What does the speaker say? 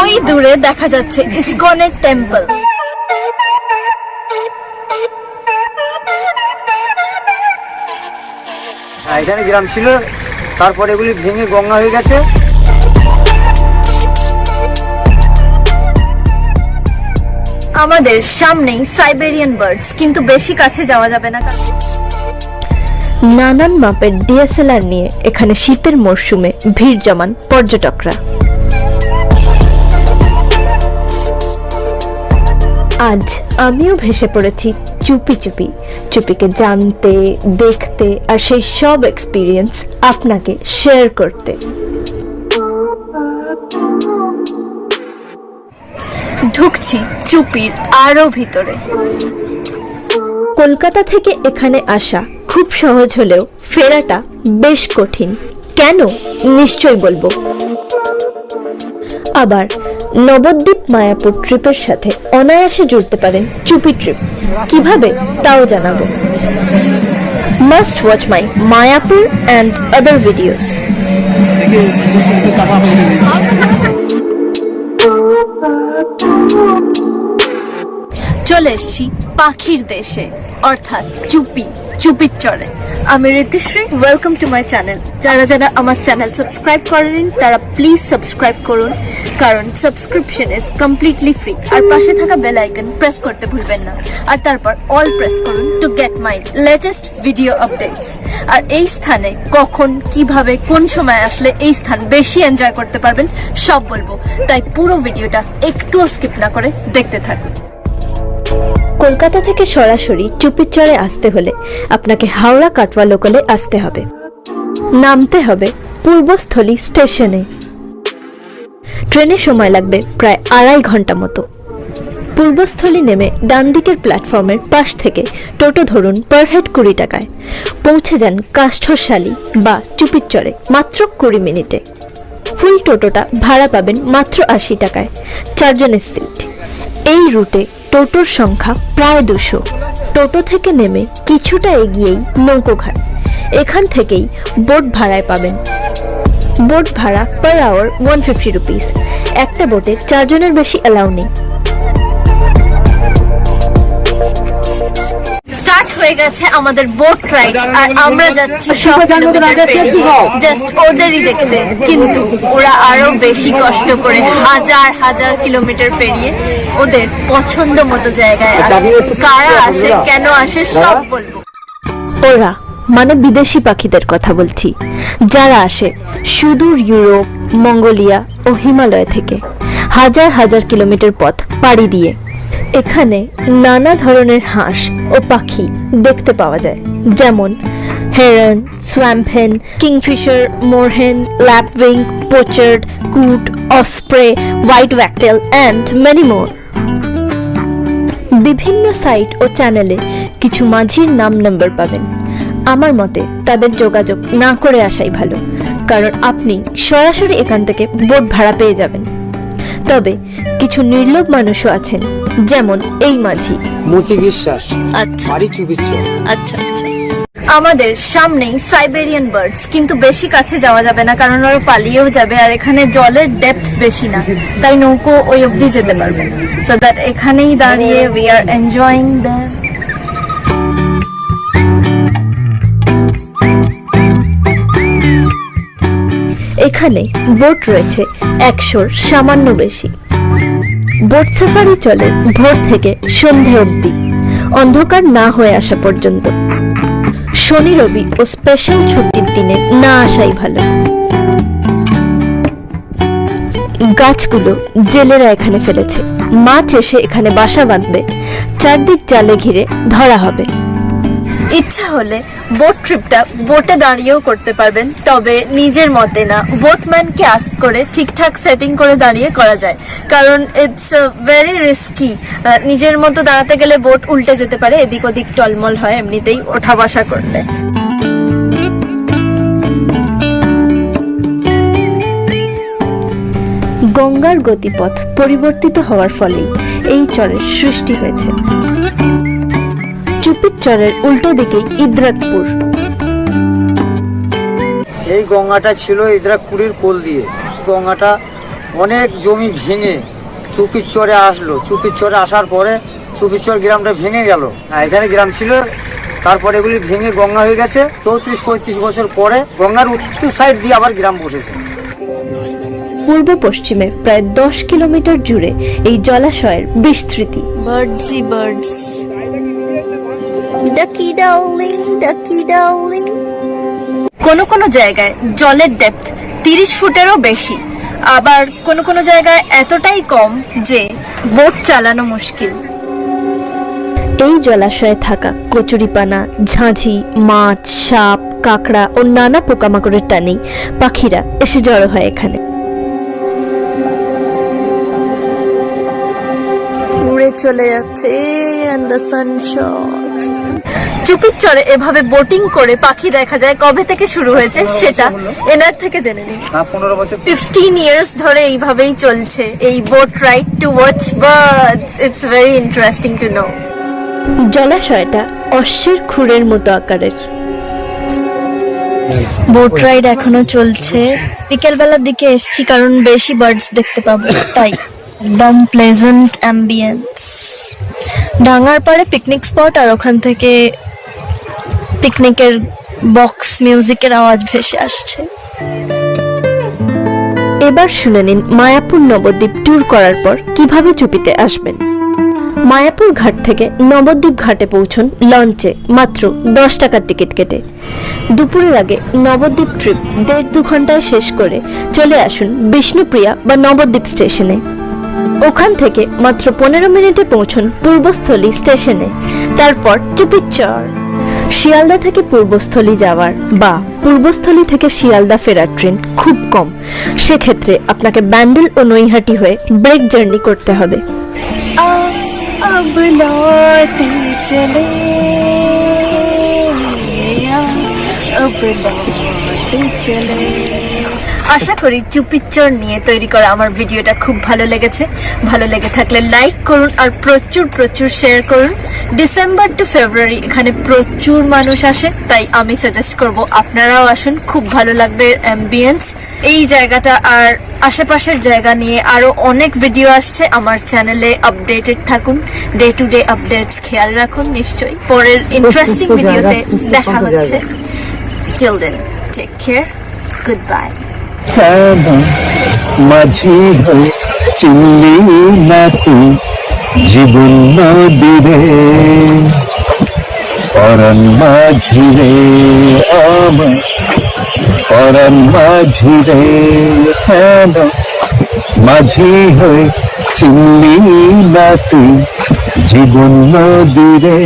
ওই দূরে দেখা যাচ্ছে ইসকনের টেম্পল হ্যাঁ, এখানে গ্রাম ছিল তারপরে এগুলি ভেঙে গঙ্গা হয়ে গেছে। আমাদের সামনেই সাইবেরিয়ান বার্ডস কিন্তু বেশি কাছে যাওয়া যাবে না নানান মাপের ডিএসএলআর নিয়ে এখানে শীতের মরশুমে ভিড় জমান পর্যটকরা। আজ আমিও ভেসে পড়েছি চুপি চুপি। চুপিকে জানতে, দেখতে আর সেই সব এক্সপিরিয়েন্স আপনাকে শেয়ার করতে। ঢুকছি চুপির আরও ভিতরে। কলকাতা থেকে এখানে আসা খুব সহজ হলেও ফেরাটা বেশ কঠিন। কেন? নিশ্চয় বলব। আবার নবদ্বীপ মায়াপুর ট্রিপের সাথে অনায়াসে জুড়তে পারেন চুপি ট্রিপ। কীভাবে? তাও জানাব। Must watch my Mayapur and other videos চলে এসছি পাখির দেশে। অর্থাৎ চুপি, চুপির চরে। আমি Ritushree welcome to my channel যারা যারা আমার চ্যানেল সাবস্ক্রাইব করেন, তারা প্লিজ সাবস্ক্রাইব করুন, কারণ সাবস্ক্রিপশন ইজ কমপ্লিটলি ফ্রি আর পাশে থাকা বেল আইকন প্রেস করতে ভুলবেন না। আর তারপর অল প্রেস করুন to get my latest video updates আর এই স্থানে কখন, কীভাবে, কোন সময় আসলে এই স্থান বেশি এনজয় করতে পারবেন, সব বলব। তাই পুরো ভিডিওটা একটুও স্কিপ না করে দেখতে থাকুন। কলকাতা থেকে সরাসরি চুপিচরে আসতে হলে আপনাকে হাওড়া কাটওয়া লোকালে আসতে হবে। নামতে হবে পূর্বস্থলী স্টেশনে। ট্রেনে সময় লাগবে প্রায় আড়াই ঘণ্টা মতো। পূর্বস্থলী নেমে ডান দিকের প্ল্যাটফর্মের পাশ থেকে টোটো ধরুন পার হেড কুড়ি টাকায়। পৌঁছে যান কাষ্ঠশালী বা চুপির চুপিচরে মাত্র কুড়ি মিনিটে। ফুল টোটোটা ভাড়া পাবেন মাত্র আশি টাকায়। চারজনের সিট। এই রুটে টোটোর সংখ্যা প্রায় দুশো। টোটো থেকে নেমে কিছুটা এগিয়েই নৌকোঘাট এখান থেকেই বোট ভাড়ায় পাবেন। বোট ভাড়া per hour one fifty rupees একটা বোটে চারজনের বেশি অ্যালাউ নেই। হয়ে গেছে আমাদের বোট রাইড আর আমরা যাচ্ছি সব জাস্ট ওদেরই দেখতে। কিন্তু ওরা আরও বেশি কষ্ট করে হাজার হাজার কিলোমিটার পেরিয়ে ওদের পছন্দ মতো জায়গায় আসে। কারা আসে কেন আসে সব বলব। ওরা মানে বিদেশি পাখিদের কথা বলছি। যারা আসে সুদূর ইউরোপ মঙ্গোলিয়া ও হিমালয় থেকে হাজার হাজার কিলোমিটার পথ পাড়ি দিয়ে। এখানে নানা ধরনের হাঁস ও পাখি দেখতে পাওয়া যায়। যেমন heron সোয়াম্পহেন Kingfisher, moorhen lapwing pochard coot osprey white wagtail and many more বিভিন্ন সাইট ও চ্যানেলে কিছু মাঝির নাম নাম্বার পাবেন। আমার মতে তাদের যোগাযোগ না করে আসাই ভালো, কারণ আপনি সরাসরি এখান থেকে বোট ভাড়া পেয়ে যাবেন। তবে কিছু নির্লোভ মানুষও আছেন যেমন এই মাঝি। মতি বিশ্বাস আচ্ছা। বাড়ি আচ্ছা আচ্ছা। আমাদের সামনেই সাইবেরিয়ান বার্ডস কিন্তু বেশি কাছে যাওয়া যাবে না কারণ ওরা পালিয়েও যাবে আর এখানে জলের ডেপথ বেশি না তাই নৌকো ওই অবধি যেতে পারবে। সো দ্যাট এখানেই দাঁড়িয়ে উই আর এনজয়িং দ্য এখানে বোট রয়েছে একশোর সামান্য বেশি। বোট সাফারি চলে ভোর থেকে সন্ধে অবধি, অন্ধকার না হয়ে আসা পর্যন্ত। শনি, রবি ও স্পেশাল ছুটির দিনে না আসাই ভালো। গাছগুলো জেলেরা এখানে ফেলেছে। মাছ এসে এখানে বাসা বাঁধবে। চারদিক জালে ঘিরে ধরা হবে। ইচ্ছা হলে বোট ট্রিপটা বোটে দাঁড়িয়েও করতে পারবেন, তবে নিজের মতে না। বোটম্যানকে আস্ক করে ঠিকঠাক সেটিং করে দাঁড়িয়ে করা যায়, কারণ ইটস ভেরি রিস্কি নিজের মতো দাঁড়াতে গেলে বোট উল্টে যেতে পারে, এদিক ওদিক টলমল হয় এমনিতেই ওঠা বসা করলে। গঙ্গার গতিপথ পরিবর্তিত হওয়ার ফলেই এই চরের সৃষ্টি হয়েছে। চুপির চরের উল্টো দিকেই ইদ্রাকপুর এই গঙ্গাটা ছিল ইদ্রাকপুরীর কোল দিয়ে। গঙ্গাটা অনেক জমি ভেঙে চুপির চরে আসলো। চুপির চরে আসার পরে চুপির চর গ্রামটা ভেঙে গেল। আর এখানে গ্রাম ছিল তারপরে এগুলি ভেঙে গঙ্গা হয়ে গেছে। চৌত্রিশ পঁয়ত্রিশ বছর পরে গঙ্গার উত্তর সাইড দিয়ে আবার গ্রাম বসেছে। পূর্ব পশ্চিমে প্রায় দশ কিলোমিটার জুড়ে এই জলাশয়ের বিস্তৃতি। বার্ডসি বার্ডস ডাকি ডাউলিং ডাকি ডাউলিং কোন কোন জায়গায় জলের ডেপথ তিরিশ ফুটেরও বেশি। আবার কোন কোন জায়গায় এতটাই কম যে বোট চালানো মুশকিল। এই জলাশয়ে থাকা কচুরিপানা, ঝাঁঝি, মাছ, সাপ, কাঁকড়া ও নানা পোকামাকড়ের টানেই পাখিরা এসে জড়ো হয় এখানে। উড়ে চলে যাচ্ছে and the sunshot চুপির চরে এভাবে বোটিং করে পাখি দেখা যায়। কবে থেকে শুরু হয়েছে সেটা এনার থেকে জেনে নিন। ফিফটিন ইয়ার্স ধরে এইভাবেই চলছে এই boat ride to watch birds it's very interesting to know জলাশয়টা অশ্বের খুরের মতো আকারের। বোট রাইড এখনও চলছে। বিকেল বেলার দিকে এসেছি কারণ বেশি বার্ডস দেখতে পাবো তাই একদম প্লেজেন্ট অ্যাম্বিয়েন্স ডাঙ্গার পাড়ে পিকনিক স্পট আর ওখান থেকে পিকনিকের বক্স মিউজিকের আওয়াজ ভেসে আসছে। এবার শুনে নিন মায়াপুর নবদ্বীপ ট্যুর করার পর কীভাবে চুপিতে আসবেন। মায়াপুর ঘাট থেকে নবদ্বীপ ঘাটে পৌঁছন লঞ্চে মাত্র দশ টাকার টিকিট কেটে। দুপুরের আগে নবদ্বীপ ট্রিপ দেড় দু ঘন্টায় শেষ করে চলে আসুন বিষ্ণুপ্রিয়া বা নবদ্বীপ স্টেশনে ওখান থেকে মাত্র পনেরো মিনিটে পৌঁছন পূর্বস্থলী স্টেশনে তারপর চুপিচর শিয়ালদা থেকে পূর্বস্থলী যাওয়ার বা পূর্বস্থলী থেকে শিয়ালদা ফেরার ট্রেন খুব কম সেক্ষেত্রে আপনাকে ব্যান্ডেল ও নৈহাটি হয়ে ব্রেক জার্নি করতে হবে अब আশা করি চুপিচ্চর নিয়ে তৈরি করা আমার ভিডিওটা খুব ভালো লেগেছে। ভালো লেগে থাকলে লাইক করুন আর প্রচুর প্রচুর শেয়ার করুন। ডিসেম্বর টু ফেব্রুয়ারি এখানে প্রচুর মানুষ আসে তাই আমি সাজেস্ট করব আপনারাও আসুন খুব ভালো লাগবে অ্যাম্বিয়েন্স এই জায়গাটা আর আশেপাশের জায়গা নিয়ে আরও অনেক ভিডিও আসছে আমার চ্যানেলে আপডেটেড থাকুন। ডে টু ডে আপডেটস খেয়াল রাখুন নিশ্চয়ই। পরের ইন্টারেস্টিং ভিডিওতে দেখা হচ্ছে। Till then take care goodbye মাঝি হয়ে চিনলি না তুই? জীবন নদীরে পরাণ মাঝি রে আমার, পরাণ মাঝি রে হেন মাঝি হয়ে চিনলি না তুই? জীবন নদীরে